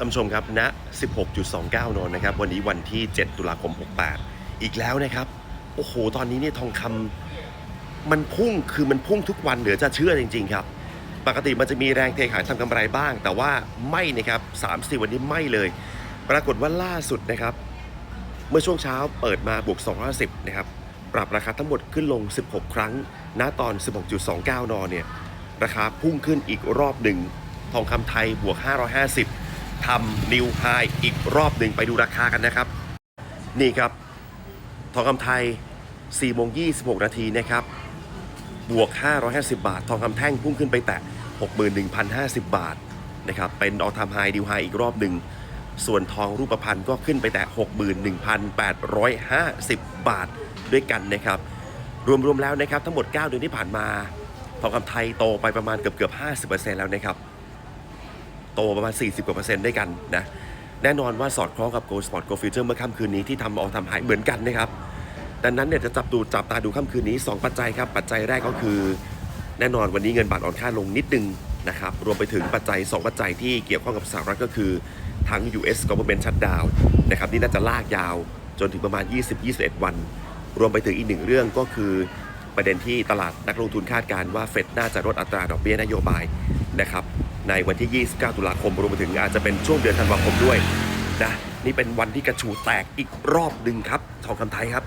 ท่านผู้ชมครับณ16.29นนนะครับ วันนี้วันที่ 7 ตุลาคม 68 อีกแล้วนะครับ โอ้โห ตอนนี้เนี่ยทองคำมันพุ่ง คือมันพุ่งทุกวันเหลือจะเชื่อจริง ๆ ครับ ปกติมันจะมีแรงเทขายทำกำไรบ้าง แต่ว่าไม่นะครับ3 4วันนี้ไม่เลย ปรากฏว่าล่าสุดนะครับ เมื่อช่วงเช้าเปิดมาบวก 210 นะครับ ปรับราคาทั้งหมดขึ้นลง 16 ครั้ง ณ ตอน 16.29นเนี่ย ราคาพุ่งขึ้นอีกรอบหนึ่ง ทองคำไทยบวก 550 ทำนิวไฮอีกรอบหนึ่งไปดูราคากันนะครับ นี่ครับ ทองคำไทย4โมง26 นาทีนะครับ บวก 550 บาท ทองคำแท่งพุ่งขึ้นไปแตะ 61,050 บาทนะครับเป็นออทามไฮดิวไฮอีกรอบหนึ่ง ส่วนทองรูปพรรณก็ขึ้นไปแตะ 61,850 บาทด้วยกันนะครับ รวมๆแล้วนะครับทั้งหมด 9 เดือนที่ผ่านมา ทองคำไทยโตไปประมาณเกือบเกือบ 50%แล้วนะครับ ตประมาณ 40 กว่าเปอร์เซ็นต์ด้วยกันนะแน่นอนว่าสอดคล้องกับ Go Spot Go Future เมื่อค่ำคืนนี้ที่ทำออกทำหายเหมือนกันนะครับดังนั้นเนี่ยจะจับดูจับตาดูค่ำคืนนี้ 2 ปัจจัยครับ ปัจจัยแรกก็คือ แน่นอนวันนี้เงินบาทอ่อนค่าลงนิดนึงนะครับรวมไปถึงปัจจัย 2 ปัจจัยที่เกี่ยวข้องกับสหรัฐก็คือทั้ง US government shutdown นะครับนี่น่าจะลากยาวจนถึงประมาณ 20-21 วัน รวมไปถึงอีกหนึ่งเรื่องก็คือประเด็นที่ตลาดนักลงทุนคาดการณ์ว่าเฟดน่าจะลดอัตราดอกเบี้ยนโยบายนะครับ ในวันที่ 29 ตุลาคมรวมไปถึงอาจจะเป็นช่วงเดือนธันวาคมด้วยนะนี่เป็นวันที่กระฉูดแตกอีกรอบหนึ่งครับทองคำไทยครับ